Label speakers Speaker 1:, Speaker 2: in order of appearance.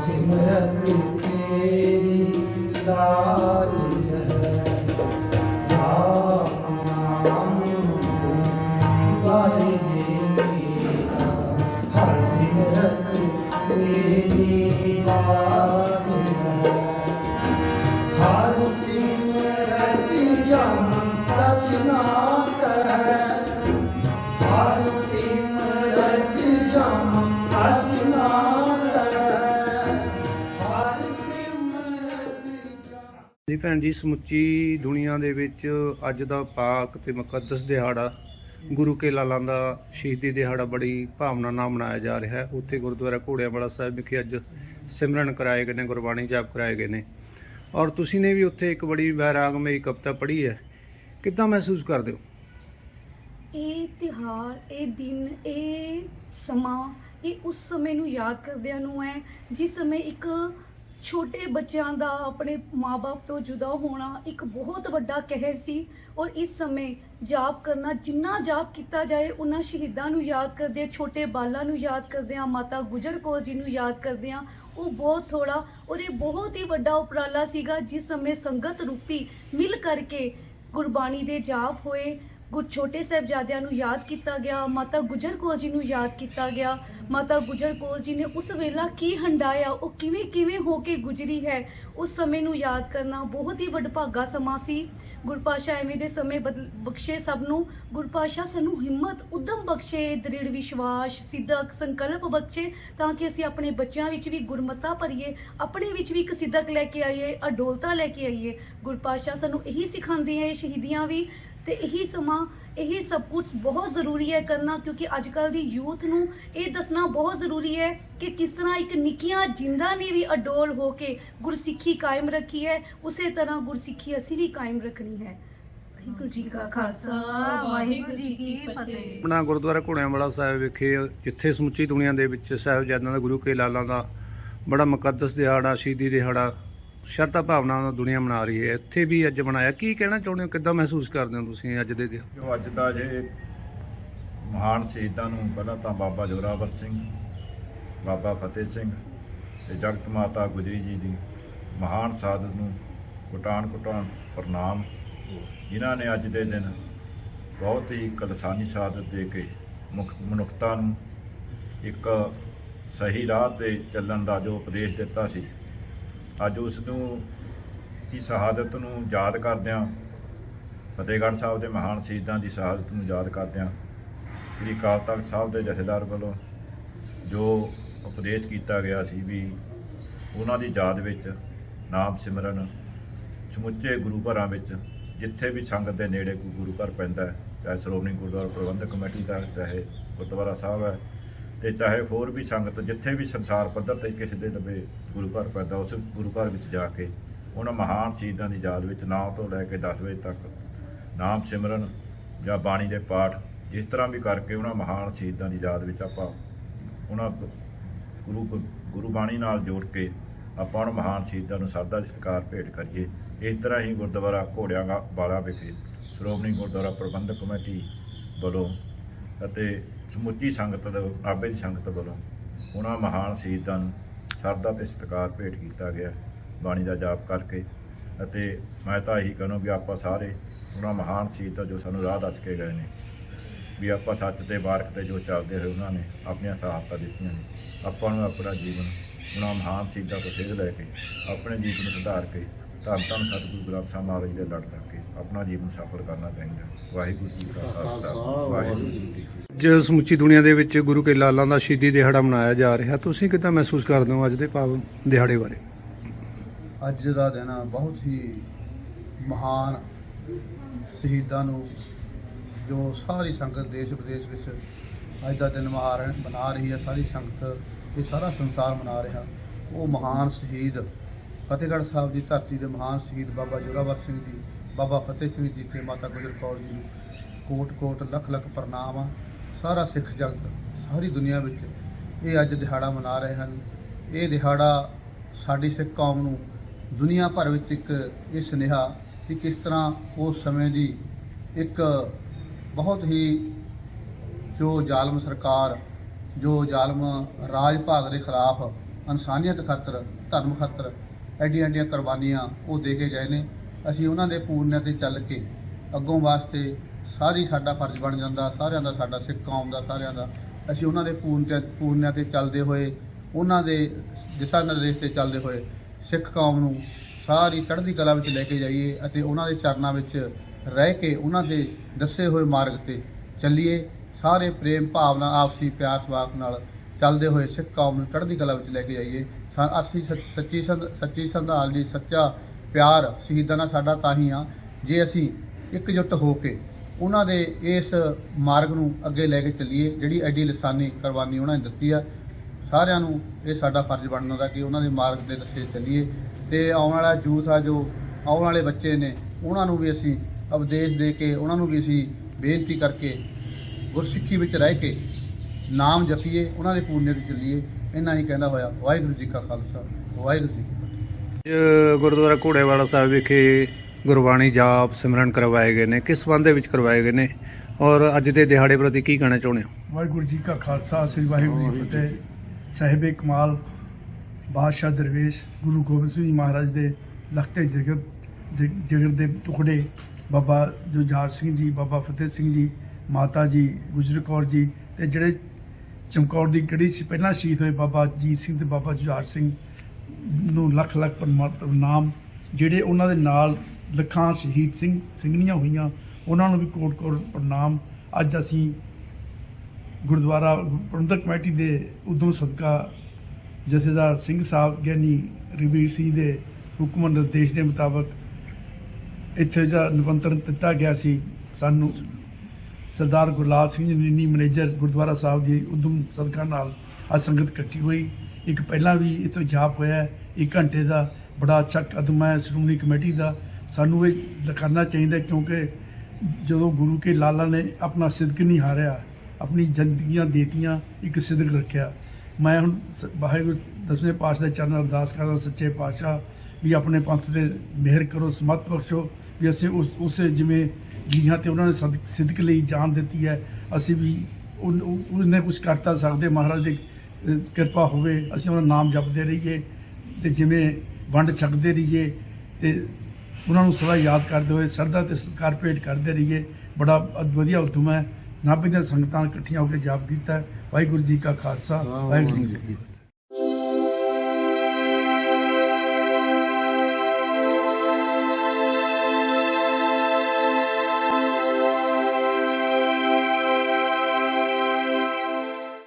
Speaker 1: ਸਿਮਰਤ
Speaker 2: ਜੀ ਭੈਣ ਜੀ, ਸਮੁੱਚੀ ਦੁਨੀਆ ਦੇ ਵਿੱਚ ਅੱਜ ਦਾ ਪਾਕ ਤੇ ਮੁਕੱਦਸ ਦਿਹਾੜਾ, ਗੁਰੂ ਕੇ ਲਾਲਾਂ ਦਾ ਸ਼ਹੀਦੀ ਦਿਹਾੜਾ ਬੜੀ ਭਾਵਨਾ ਨਾਲ ਮਨਾਇਆ ਜਾ ਰਿਹਾ ਹੈ। ਉੱਥੇ ਗੁਰਦੁਆਰਾ ਘੋੜਿਆਂਵਾਲਾ ਸਾਹਿਬ ਵਿਖੇ ਅੱਜ ਸਿਮਰਨ ਕਰਾਏ ਗਏ ਨੇ, ਗੁਰਬਾਣੀ ਜਾਪ ਕਰਾਏ ਗਏ ਨੇ। ਔਰ ਤੁਸੀਂ ਨੇ ਵੀ ਉੱਥੇ ਇੱਕ ਬੜੀ ਵੈਰਾਗਮਈ ਕਵਿਤਾ ਪੜ੍ਹੀ ਹੈ। ਕਿੱਦਾਂ ਮਹਿਸੂਸ ਕਰਦੇ ਹੋ?
Speaker 3: ਇਹ ਤਿਹਾਰ ਇਹ ਦਿਨ, ਇਹ ਸਮਾਂ, ਇਹ ਉਸ ਸਮੇਂ ਨੂੰ ਯਾਦ ਕਰਦਿਆਂ ਨੂੰ ਹੈ ਜਿਸ ਸਮੇਂ ਇੱਕ ਛੋਟੇ ਬੱਚਿਆਂ ਦਾ ਆਪਣੇ ਮਾਪੇ ਤੋਂ ਜੁਦਾ ਹੋਣਾ ਇੱਕ ਬਹੁਤ ਵੱਡਾ ਕਹਿਰ ਸੀ ਔਰ ਇਸ ਸਮੇਂ ਜਾਪ ਕਰਨਾ, ਜਿੰਨਾ ਜਾਪ ਕੀਤਾ ਜਾਏ, ਉਹਨਾਂ ਸ਼ਹੀਦਾਂ ਨੂੰ ਯਾਦ ਕਰਦੇ ਛੋਟੇ ਬਾਲਾਂ ਨੂੰ ਯਾਦ ਕਰਦੇ ਆ ਮਾਤਾ ਗੁਜਰ ਕੌਰ ਜੀ ਨੂੰ ਯਾਦ ਕਰਦੇ ਆ ਉਹ ਬਹੁਤ ਥੋੜਾ ਔਰ ਇਹ ਬਹੁਤ ਹੀ ਵੱਡਾ ਉਪਰਾਲਾ ਸੀਗਾ, ਜਿਸ ਸਮੇਂ ਸੰਗਤ ਰੂਪੀ ਮਿਲ ਕਰਕੇ ਗੁਰਬਾਣੀ ਦੇ ਜਾਪ ਹੋਏ ਗੁਰ ਛੋਟੇ ਸਾਹਿਬਜ਼ਾਦਿਆਂ ਨੂੰ ਯਾਦ ਕੀਤਾ ਗਿਆ, ਮਾਤਾ ਗੁਜਰ ਕੌਰ ਜੀ ਨੂੰ ਯਾਦ ਕੀਤਾ ਗਿਆ। ਮਾਤਾ ਗੁਜਰ ਕੌਰ ਜੀ ਨੇ ਉਸ ਵੇਲਾ ਕੀ ਹੰਡਾਇਆ, ਉਹ ਕਿਵੇਂ ਕਿਵੇਂ ਹੋ ਕੇ ਗੁਜਰੀ ਹੈ, ਉਸ ਸਮੇਂ ਨੂੰ ਯਾਦ ਕਰਨਾ ਬਹੁਤ ਹੀ ਵਡਭਾਗਾ ਸਮਾਂ ਸੀ। ਗੁਰਪਾਸ਼ਾ ਐਵੇਂ ਦੇ ਸਮੇਂ ਬਖਸ਼ੇ ਸਭ ਨੂੰ। ਗੁਰਪਾਸ਼ਾ ਸਾਨੂੰ ਹਿੰਮਤ, ਉਦਮ ਬਖਸ਼ੇ, ਦ੍ਰਿੜ ਵਿਸ਼ਵਾਸ, ਸਿੱਧਕ ਸੰਕਲਪ ਬਖਸ਼ੇ, ਤਾਂ ਕਿ ਅਸੀਂ ਆਪਣੇ ਬੱਚਿਆਂ ਵਿੱਚ ਵੀ ਗੁਰਮਤਾ ਭਰੀਏ, ਆਪਣੇ ਵਿੱਚ ਵੀ ਇੱਕ ਸਿੱਧਕ ਲੈ ਕੇ ਆਈਏ, ਅਡੋਲਤਾ ਲੈ ਕੇ ਆਈਏ। ਗੁਰਪਾਸ਼ਾ ਸਾਨੂੰ ਇਹੀ ਸਿਖਾਉਂਦੇ ਹੈ, ਸ਼ਹੀਦੀਆਂ ਵੀ ਤੇ ਇਹੀ ਸਮਾਂ, ਇਹ ਸਭ ਕੁਝ ਬਹੁਤ ਜ਼ਰੂਰੀ ਹੈ ਕਰਨਾ, ਕਿਉਂਕਿ ਅੱਜ ਕੱਲ ਦੀ ਯੂਥ ਨੂੰ ਇਹ ਦੱਸਣਾ ਬਹੁਤ ਜ਼ਰੂਰੀ ਹੈ ਕਿ ਕਿਸ ਤਰ੍ਹਾਂ ਇੱਕ ਨਿੱਕੀਆਂ ਜਿੰਦਾਂ ਨੇ ਵੀ ਅਡੋਲ ਹੋ ਕੇ ਗੁਰਸਿੱਖੀ ਕਾਇਮ ਰੱਖੀ ਹੈ, ਉਸੇ ਤਰ੍ਹਾਂ ਗੁਰਸਿੱਖੀ ਅਸੀਂ ਵੀ ਕਾਇਮ ਰੱਖਣੀ ਹੈ। ਵਾਹਿਗੁਰੂ ਜੀ ਕਾ ਖਾਲਸਾ, ਵਾਹਿਗੁਰੂ ਜੀ ਕੀ ਫਤਿਹ।
Speaker 2: ਆਪਣਾ ਗੁਰਦੁਆਰਾ ਘੋੜਿਆਂਵਾਲਾ ਸਾਹਿਬ ਵਿਖੇ, ਜਿੱਥੇ ਸਮੁੱਚੀ ਦੁਨੀਆ ਦੇ ਵਿੱਚ ਸਾਹਿਬਜ਼ਾਦਿਆਂ ਦਾ ਗੁਰੂ ਕੇ ਲਾਲਾਂ ਦਾ ਬੜਾ ਮੁਕੱਦਸ ਦਿਹਾੜਾ, ਸ਼ਹੀਦੀ ਦਿਹਾੜਾ ਸ਼ਰਧਾ ਭਾਵਨਾ ਨਾਲ ਦੁਨੀਆ ਮਨਾ ਰਹੀ ਹੈ। ਇੱਥੇ ਵੀ ਅੱਜ ਮਨਾਇਆ। ਕੀ ਕਹਿਣਾ ਚਾਹੁੰਦੇ ਹੋ? ਕਿੱਦਾਂ ਮਹਿਸੂਸ ਕਰਦੇ ਹੋ ਤੁਸੀਂ ਅੱਜ ਦੇ ਦਿਨ?
Speaker 4: ਜੋ ਅੱਜ ਦਾ ਜੇ ਮਹਾਨ ਸ਼ਹੀਦਾਂ ਨੂੰ ਪਹਿਲਾਂ ਤਾਂ ਬਾਬਾ ਜੋਰਾਵਰ ਸਿੰਘ, ਬਾਬਾ ਫਤਿਹ ਸਿੰਘ ਤੇ ਜਗਤ ਮਾਤਾ ਗੁਜਰੀ ਜੀ ਦੀ ਮਹਾਨ ਸਾਧਤ ਨੂੰ ਕੁਟਾਨ ਕੁਟਾਨ ਪ੍ਰਣਾਮ। ਜਿਨ੍ਹਾਂ ਨੇ ਅੱਜ ਦੇ ਦਿਨ ਬਹੁਤ ਹੀ ਕਲਸਾਨੀ ਸਾਧਤ ਦੇ ਕੇ ਮੁਖ- ਮਨੁੱਖਤਾ ਨੂੰ ਇੱਕ ਸਹੀ ਰਾਹ ਤੇ ਚੱਲਣ ਦਾ ਜੋ ਉਪਦੇਸ਼ ਦਿੱਤਾ ਸੀ ਅੱਜ ਉਸ ਨੂੰ ਦੀ ਸ਼ਹਾਦਤ ਨੂੰ ਯਾਦ ਕਰਦਿਆਂ ਫਤਿਹਗੜ੍ਹ ਸਾਹਿਬ ਦੇ ਮਹਾਨ ਸ਼ਹੀਦਾਂ ਦੀ ਸ਼ਹਾਦਤ ਨੂੰ ਯਾਦ ਕਰਦਿਆਂ ਸ੍ਰੀ ਅਕਾਲ ਤਖਤ ਸਾਹਿਬ ਦੇ ਜਥੇਦਾਰ ਵੱਲੋਂ ਜੋ ਉਪਦੇਸ਼ ਕੀਤਾ ਗਿਆ ਸੀ ਵੀ ਉਹਨਾਂ ਦੀ ਯਾਦ ਵਿੱਚ ਨਾਮ ਸਿਮਰਨ ਸਮੁੱਚੇ ਗੁਰੂ ਘਰਾਂ ਵਿੱਚ ਜਿੱਥੇ ਵੀ ਸੰਗਤ ਦੇ ਨੇੜੇ ਕੋਈ ਗੁਰੂ ਘਰ ਪੈਂਦਾ ਹੈ, ਚਾਹੇ ਸ਼੍ਰੋਮਣੀ ਗੁਰਦੁਆਰਾ ਪ੍ਰਬੰਧਕ ਕਮੇਟੀ ਦਾ ਚਾਹੇ ਗੁਰਦੁਆਰਾ ਸਾਹਿਬ ਹੈ ਤੇ ਚਾਹੇ ਹੋਰ ਵੀ ਸੰਗਤ, ਜਿੱਥੇ ਵੀ ਸੰਸਾਰ ਪੱਧਰ ਤੇ ਕਿਸੇ ਦੇ ਲਵੇ ਗੁਰੂ ਘਰ ਪੈਂਦਾ, ਉਸ ਗੁਰੂ ਘਰ ਵਿੱਚ ਜਾ ਕੇ ਉਹਨਾਂ ਮਹਾਨ ਸ਼ਹੀਦਾਂ ਦੀ ਯਾਦ ਵਿੱਚ ਨਾਮ ਤੋਂ ਲੈ ਕੇ 10 ਵਜੇ ਤੱਕ ਨਾਮ ਸਿਮਰਨ ਜਾਂ ਬਾਣੀ ਦੇ ਪਾਠ, ਜਿਸ ਤਰ੍ਹਾਂ ਵੀ ਕਰਕੇ ਉਹਨਾਂ ਮਹਾਨ ਸ਼ਹੀਦਾਂ ਦੀ ਯਾਦ ਵਿੱਚ ਆਪਾਂ ਉਹਨਾਂ ਗੁਰੂ ਗੁਰੂ ਬਾਣੀ ਨਾਲ ਜੋੜ ਕੇ ਆਪਾਂ ਉਹਨਾਂ ਮਹਾਨ ਸ਼ਹੀਦਾਂ ਨੂੰ ਸਰਦਾ ਸਤਿਕਾਰ ਭੇਟ ਕਰੀਏ। ਇਸ ਤਰ੍ਹਾਂ ਹੀ ਗੁਰਦੁਆਰਾ ਘੋੜਿਆਂ ਗਾ- ਵਾਲਾ ਵਿਖੇ ਸ਼੍ਰੋਮਣੀ ਗੁਰਦੁਆਰਾ ਪ੍ਰਬੰਧਕ ਕਮੇਟੀ ਵੱਲੋਂ ਅਤੇ ਸਮੁੱਚੀ ਸੰਗਤ ਦੇ ਨਾਭੇ ਦੀ ਸੰਗਤ ਵੱਲੋਂ ਉਹਨਾਂ ਮਹਾਨ ਸ਼ਹੀਦਾਂ ਨੂੰ ਸਰਦਾ ਤੇ ਸਤਿਕਾਰ ਭੇਟ ਕੀਤਾ ਗਿਆ ਬਾਣੀ ਦਾ ਜਾਪ ਕਰਕੇ ਅਤੇ ਮੈਂ ਤਾਂ ਇਹੀ ਕਹਣਾ ਵੀ ਆਪਾਂ ਸਾਰੇ ਉਹਨਾਂ ਮਹਾਨ ਸ਼ਹੀਦਾਂ ਜੋ ਸਾਨੂੰ ਰਾਹ ਦੱਸ ਕੇ ਗਏ ਨੇ ਵੀ ਆਪਾਂ ਸੱਚ ਤੇ ਬਾਰਕ ਤੇ ਜੋ ਚੱਲਦੇ ਹੋਏ ਉਹਨਾਂ ਨੇ ਆਪਣੀਆਂ ਸਹਾਇਤਾ ਦਿੱਤੀਆਂ ਨੇ ਆਪਾਂ ਨੂੰ ਆਪਣਾ ਜੀਵਨ ਉਹਨਾਂ ਮਹਾਨ ਸ਼ਹੀਦਾਂ ਤੋਂ ਸੇਧ ਲੈ ਕੇ ਆਪਣੇ ਜੀਵਨ ਨੂੰ ਸੁਧਾਰ ਕੇ ਧੰਨ ਧੰਨ ਸਤਿਗੁਰੂ ਗ੍ਰੰਥ ਸਾਹਿਬ ਮਹਾਰਾਜ ਦੇ ਲੜ ਲੱਗ ਕੇ ਆਪਣਾ ਜੀਵਨ ਸਫਲ ਕਰਨਾ ਚਾਹੀਦਾ। ਵਾਹਿਗੁਰੂ ਜੀ ਕਾ ਖਾਲਸਾ ਵਾਹਿਗੁਰੂ
Speaker 2: ਅੱਜ ਸਮੁੱਚੀ ਦੁਨੀਆ ਦੇ ਵਿੱਚ ਗੁਰੂ ਕੇ ਲਾਲਾਂ ਦਾ ਸ਼ਹੀਦੀ ਦਿਹਾੜਾ ਮਨਾਇਆ ਜਾ ਰਿਹਾ। ਤੁਸੀਂ ਕਿੱਦਾਂ ਮਹਿਸੂਸ ਕਰਦੇ ਹੋ ਅੱਜ ਦੇ ਪਾਵਨ ਦਿਹਾੜੇ ਬਾਰੇ?
Speaker 5: ਅੱਜ ਦਾ ਦਿਨ ਬਹੁਤ ਹੀ ਮਹਾਨ ਸ਼ਹੀਦਾਂ ਨੂੰ ਜੋ ਸਾਰੀ ਸੰਗਤ ਦੇਸ਼ ਵਿਦੇਸ਼ ਵਿੱਚ ਅੱਜ ਦਾ ਦਿਨ ਮਹਾਰ ਮਨਾ ਰਹੀ ਹੈ, ਸਾਰੀ ਸੰਗਤ ਇਹ ਸਾਰਾ ਸੰਸਾਰ ਮਨਾ ਰਿਹਾ। ਉਹ ਮਹਾਨ ਸ਼ਹੀਦ ਫਤਿਹਗੜ੍ਹ ਸਾਹਿਬ ਦੀ ਧਰਤੀ ਦੇ ਮਹਾਨ ਸ਼ਹੀਦ ਬਾਬਾ ਜੋਰਾਵਰ ਸਿੰਘ ਜੀ, ਬਾਬਾ ਫਤਿਹ ਸਿੰਘ ਜੀ ਤੇ ਮਾਤਾ ਗੁਜਰ ਕੌਰ ਜੀ ਨੂੰ ਕੋਟ ਕੋਟ ਲੱਖ ਲੱਖ ਪ੍ਰਣਾਮ ਆ। ਸਾਰਾ ਸਿੱਖ ਜਗਤ, ਸਾਰੀ ਦੁਨੀਆ ਵਿੱਚ ਇਹ ਅੱਜ ਦਿਹਾੜਾ ਮਨਾ ਰਹੇ ਹਨ। ਇਹ ਦਿਹਾੜਾ ਸਾਡੀ ਸਿੱਖ ਕੌਮ ਨੂੰ ਦੁਨੀਆ ਭਰ ਵਿੱਚ ਇੱਕ ਇਹ ਸੁਨੇਹਾ ਕਿ ਕਿਸ ਤਰ੍ਹਾਂ ਉਸ ਸਮੇਂ ਦੀ ਇੱਕ ਬਹੁਤ ਹੀ ਜੋ ਜ਼ਾਲਮ ਸਰਕਾਰ, ਜੋ ਜ਼ਾਲਮ ਰਾਜ ਭਾਗ ਦੇ ਖਿਲਾਫ ਇਨਸਾਨੀਅਤ ਖਾਤਰ, ਧਰਮ ਖਾਤਰ ਐਡੀਆਂ ਐਡੀਆਂ ਕੁਰਬਾਨੀਆਂ ਉਹ ਦੇ ਕੇ ਗਏ ਨੇ। ਅਸੀਂ ਉਹਨਾਂ ਦੇ ਪੂਰਨਿਆਂ ਤੇ ਚੱਲ ਕੇ ਅੱਗੋਂ ਵਾਸਤੇ ਸਾਰੀ ਸਾਡਾ ਫਰਜ਼ ਬਣ ਜਾਂਦਾ, ਸਾਰਿਆਂ ਦਾ ਸਾਡਾ ਸਿੱਖ ਕੌਮ ਦਾ, ਸਾਰਿਆਂ ਦਾ। ਅਸੀਂ ਉਹਨਾਂ ਦੇ ਪੂਰਨ ਤੇ ਪੂਰਨਿਆਂ ਤੇ ਚੱਲਦੇ ਹੋਏ, ਉਹਨਾਂ ਦੇ ਦਿਸ਼ਾ ਨਿਰਦੇਸ਼ ਤੇ ਚੱਲਦੇ ਹੋਏ ਸਿੱਖ ਕੌਮ ਨੂੰ ਸਾਰੀ ਚੜ੍ਹਦੀ ਕਲਾ ਵਿੱਚ ਲੈ ਕੇ ਜਾਈਏ ਅਤੇ ਉਹਨਾਂ ਦੇ ਚਰਨਾਂ ਵਿੱਚ ਰਹਿ ਕੇ ਉਹਨਾਂ ਦੇ ਦੱਸੇ ਹੋਏ ਮਾਰਗ ਤੇ ਚੱਲੀਏ। ਸਾਰੇ ਪ੍ਰੇਮ, ਭਾਵਨਾ, ਆਪਸੀ ਪਿਆਰ ਸਵਾਕ ਨਾਲ ਚੱਲਦੇ ਹੋਏ ਸਿੱਖ ਕੌਮ ਨੂੰ ਚੜ੍ਹਦੀ ਕਲਾ ਵਿੱਚ ਲੈ ਕੇ ਜਾਈਏ। ਸਾ- ਅਸੀਂ ਸੱਚ- ਸੱਚੀ ਸੰਧ ਸੱਚੀ ਸੰਧਾਲ ਦੀ ਸੱਚਾ ਪਿਆਰ ਸ਼ਹੀਦਾਂ ਨਾਲ ਸਾਡਾ ਤਾਂ ਹੀ ਆ, ਜੇ ਅਸੀਂ ਇਕਜੁੱਟ ਹੋ ਕੇ ਉਹਨਾਂ ਦੇ ਇਸ ਮਾਰਗ ਨੂੰ ਅੱਗੇ ਲੈ ਕੇ ਚੱਲੀਏ, ਜਿਹੜੀ ਐਡੀ ਲਿਸਾਨੀ ਕੁਰਬਾਨੀ ਉਹਨਾਂ ਨੇ ਦਿੱਤੀ ਆ। ਸਾਰਿਆਂ ਨੂੰ ਇਹ ਸਾਡਾ ਫਰਜ਼ ਬਣਦਾ ਦਾ ਕਿ ਉਹਨਾਂ ਦੇ ਮਾਰਗ ਦੇ ਦੱਸੇ ਚੱਲੀਏ। ਤੇ ਆਉਣ ਵਾਲਾ ਯੂਥ ਆ ਜੋ ਆਉਣ ਵਾਲੇ ਬੱਚੇ ਨੇ, ਉਹਨਾਂ ਨੂੰ ਵੀ ਅਸੀਂ ਉਪਦੇਸ਼ ਦੇ ਕੇ, ਉਹਨਾਂ ਨੂੰ ਵੀ ਅਸੀਂ ਬੇਨਤੀ ਕਰਕੇ ਗੁਰਸਿੱਖੀ ਵਿੱਚ ਰਹਿ ਕੇ ਨਾਮ ਜਪੀਏ, ਉਹਨਾਂ ਦੇ ਪੂਰਨੇ ਤੇ ਚੱਲੀਏ। ਇੰਨਾ ਹੀ ਕਹਿੰਦਾ ਹੋਇਆ, ਵਾਹਿਗੁਰੂ ਜੀ ਕਾ ਖਾਲਸਾ, ਵਾਹਿਗੁਰੂ ਜੀ
Speaker 2: ਗੁਰਦੁਆਰਾ ਘੋੜੇਵਾਲਾ ਸਾਹਿਬ ਵਿਖੇ ਗੁਰਬਾਣੀ ਜਾਪ ਸਿਮਰਨ ਕਰਵਾਏ ਗਏ ਨੇ, ਕਿਸ ਸੰਬੰਧ ਦੇ ਵਿੱਚ ਕਰਵਾਏ ਗਏ ਨੇ? ਔਰ ਅੱਜ ਦੇ ਦਿਹਾੜੇ ਪ੍ਰਤੀ ਕੀ ਕਹਿਣਾ ਚਾਹੁੰਦੇ ਹੋ?
Speaker 6: ਵਾਹਿਗੁਰੂ ਜੀ ਕਾ ਖਾਲਸਾ, ਸ੍ਰੀ ਵਾਹਿਗੁਰੂ ਜੀ ਕੀ ਫਤਿਹ। ਸਾਹਿਬੇ ਕਮਾਲ, ਬਾਦਸ਼ਾਹ ਦਰਵੇਸ਼, ਗੁਰੂ ਗੋਬਿੰਦ ਸਿੰਘ ਜੀ ਮਹਾਰਾਜ ਦੇ ਲਖਤੇ ਜਗਤ ਜ- ਦੇ ਟੁਕੜੇ, ਬਾਬਾ ਜੁਝਾਰ ਸਿੰਘ ਜੀ, ਬਾਬਾ ਫਤਿਹ ਸਿੰਘ ਜੀ, ਮਾਤਾ ਜੀ, ਗੁਜਰ ਕੌਰ ਜੀ, ਤੇ ਜਿਹੜੇ ਚਮਕੌਰ ਦੀ ਗੜੀ ਸੀ, ਪਹਿਲਾਂ ਸ਼ਹੀਦ ਹੋਏ ਬਾਬਾ ਜੀਤ ਸਿੰਘ ਤੇ ਬਾਬਾ ਜੁਝਾਰ ਸਿੰਘ ਨੂੰ ਲੱਖ ਲੱਖ ਪ੍ਰਮਾ- ਪ੍ਰਣਾਮ, ਜਿਹੜੇ ਉਹਨਾਂ ਦੇ ਨਾਲ ਲੱਖਾਂ ਸ਼ਹੀਦ ਸਿੰਘ, ਸਿੰਘਣੀਆਂ ਹੋਈਆਂ। ਉਹਨਾਂ ਨੂੰ ਵੀ ਕੋਟ ਕੋਟ ਪ੍ਰਣਾਮ। ਅੱਜ ਅਸੀਂ ਗੁਰਦੁਆਰਾ ਪ੍ਰਬੰਧਕ ਕਮੇਟੀ ਦੇ ਉਦੋਂ ਸਦਕਾ ਜਥੇਦਾਰ ਸਿੰਘ ਸਾਹਿਬ ਗਿਆਨੀ ਰਵੀਰ ਸਿੰਘ ਦੇ ਹੁਕਮ ਨਿਰਦੇਸ਼ ਦੇ ਮੁਤਾਬਕ ਇੱਥੇ ਜਿਹੜਾ ਨਿਮੰਤਰਣ ਦਿੱਤਾ ਗਿਆ ਸੀ, ਸਾਨੂੰ ਸਰਦਾਰ ਗੁਰਲਾਲ ਸਿੰਘ ਜੀ ਨੀਨੀ ਮੈਨੇਜਰ ਗੁਰਦੁਆਰਾ ਸਾਹਿਬ ਦੀ ਉਦਮ ਸਦਕਾ ਨਾਲ ਆ ਸੰਗਤ ਇਕੱਠੀ ਹੋਈ। ਇੱਕ ਪਹਿਲਾਂ ਵੀ ਇੱਥੇ ਜਾਪ ਹੋਇਆ ਇੱਕ ਘੰਟੇ ਦਾ ਬੜਾ ਅੱਛਾ ਕਦਮ ਹੈ। ਸ਼੍ਰੋਮਣੀ ਕਮੇਟੀ ਦਾ ਸਾਨੂੰ ਇਹ ਕਰਨਾ ਚਾਹੀਦਾ ਕਿਉਂਕਿ ਜਦੋਂ ਗੁਰੂ ਕੇ ਲਾਲਾ ਨੇ ਆਪਣਾ ਸਿਦਕ ਨਹੀਂ ਹਾਰਿਆ, ਆਪਣੀ ਜ਼ਿੰਦਗੀਆਂ ਦੇਤੀਆਂ, ਇੱਕ ਸਿਦਕ ਰੱਖਿਆ। ਮੈਂ ਹੁਣ ਸ- ਵਾਹਿਗੁਰੂ ਦਸਵੇਂ ਪਾਤਸ਼ਾਹ ਦੇ ਚਰਨ ਅਰਦਾਸ ਕਰਦਾ ਸੱਚੇ ਪਾਤਸ਼ਾਹ, ਵੀ ਆਪਣੇ ਪੰਥ ਤੇ ਮਿਹਰ ਕਰੋ, ਸਮਤ ਬਖਸ਼ੋ, ਵੀ ਅਸੀਂ ਉਸ, ਉਸੇ ਜਿਵੇਂ ਜੀਹਾਂ ਤੇ ਉਹਨਾਂ ਨੇ ਸਦ- ਸਿਦਕ ਲਈ ਜਾਨ ਦਿੱਤੀ ਹੈ, ਅਸੀਂ ਵੀ ਉਹਨੇ ਕੁਝ ਕਰਤਾ ਸਕਦੇ, ਮਹਾਰਾਜ ਦੀ ਕਿਰਪਾ ਹੋਵੇ, ਅਸੀਂ ਉਹਨਾਂ ਦਾ ਨਾਮ ਜਪਦੇ ਰਹੀਏ, ਤੇ ਜਿਵੇਂ ਵੰਡ ਛਕਦੇ ਰਹੀਏ, ਤੇ ਉਹਨਾਂ ਨੂੰ ਸਦਾ ਯਾਦ ਕਰਦੇ ਹੋਏ ਸਰਦਾ ਤੇ ਸਤਿਕਾਰ ਭੇਟ ਕਰਦੇ ਰਹੀਏ। ਬੜਾ ਵਧੀਆ ਉਦਮ ਹੈ। ਨਾਭੇ ਦੀਆਂ ਸੰਗਤਾਂ ਇਕੱਠੀਆਂ ਹੋ ਕੇ ਜਾਪ ਕੀਤਾ। ਵਾਹਿਗੁਰੂ ਜੀ ਕਾ ਖਾਲਸਾ। ਵਾਹਿਗੁਰੂ ਜੀ ਕੀ ਫਤਿਹ।